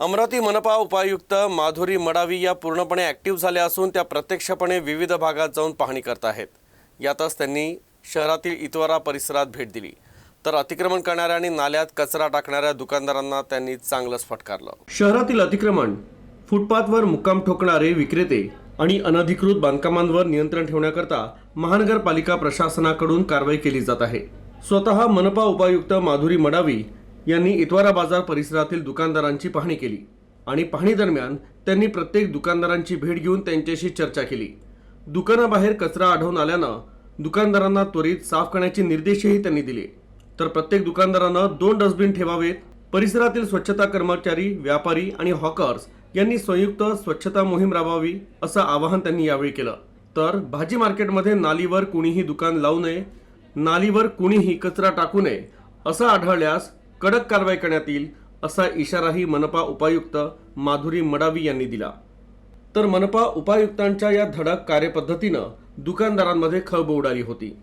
अमरावती मनपा उपायुक्त माधुरी मडावी या पूर्णपणे ॲक्टिव्ह झाल्या असून त्या प्रत्यक्षपणे विविध भागात जाऊन पाहणी करत आहेत. यातच त्यांनी शहरातील इतवारा परिसरात भेट दिली. तर अतिक्रमण करणाऱ्या आणि नाल्यात कचरा टाकणाऱ्या दुकानदारांना त्यांनी चांगलंच फटकारलं. शहरातील अतिक्रमण फुटपाथवर मुक्काम ठोकणारे विक्रेते आणि अनधिकृत बांधकामांवर नियंत्रण ठेवण्याकरता महानगरपालिका प्रशासनाकडून कारवाई केली जात आहे. स्वतः मनपा उपायुक्त माधुरी मडावी यांनी इतवारा बाजार परिसरातील दुकानदारांची पाहणी केली आणि पाहणी दरम्यान त्यांनी प्रत्येक दुकानदारांची भेट घेऊन त्यांच्याशी चर्चा केली. दुकानाबाहेर कचरा आढळून आल्यानं दुकानदारांना त्वरित साफ करण्याचे निर्देशही त्यांनी दिले. तर प्रत्येक दुकानदारानं दोन डस्टबिन ठेवावेत. परिसरातील स्वच्छता कर्मचारी व्यापारी आणि हॉकर्स यांनी संयुक्त स्वच्छता मोहीम राबवावी असं आवाहन त्यांनी यावेळी केलं. तर भाजी मार्केटमध्ये नालीवर कुणीही दुकान लावू नये नालीवर कुणीही कचरा टाकू नये असं आढळल्यास कडक कारवाई करण्यात येईल असा इशाराही मनपा उपायुक्त माधुरी मडावी यांनी दिला. तर मनपा उपायुक्तांच्या या धडक कार्यपद्धतीनं दुकानदारांमध्ये खळबळ उडाली होती.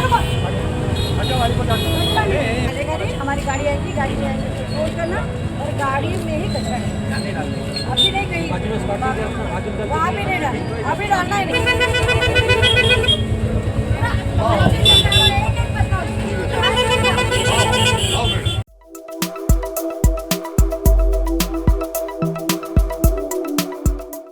आता गाड़ी में करना और गाड़ी में ही कचरा। अभी नहीं कहीं. वहाँ भी नहीं डालना अभी डालना ही नहीं.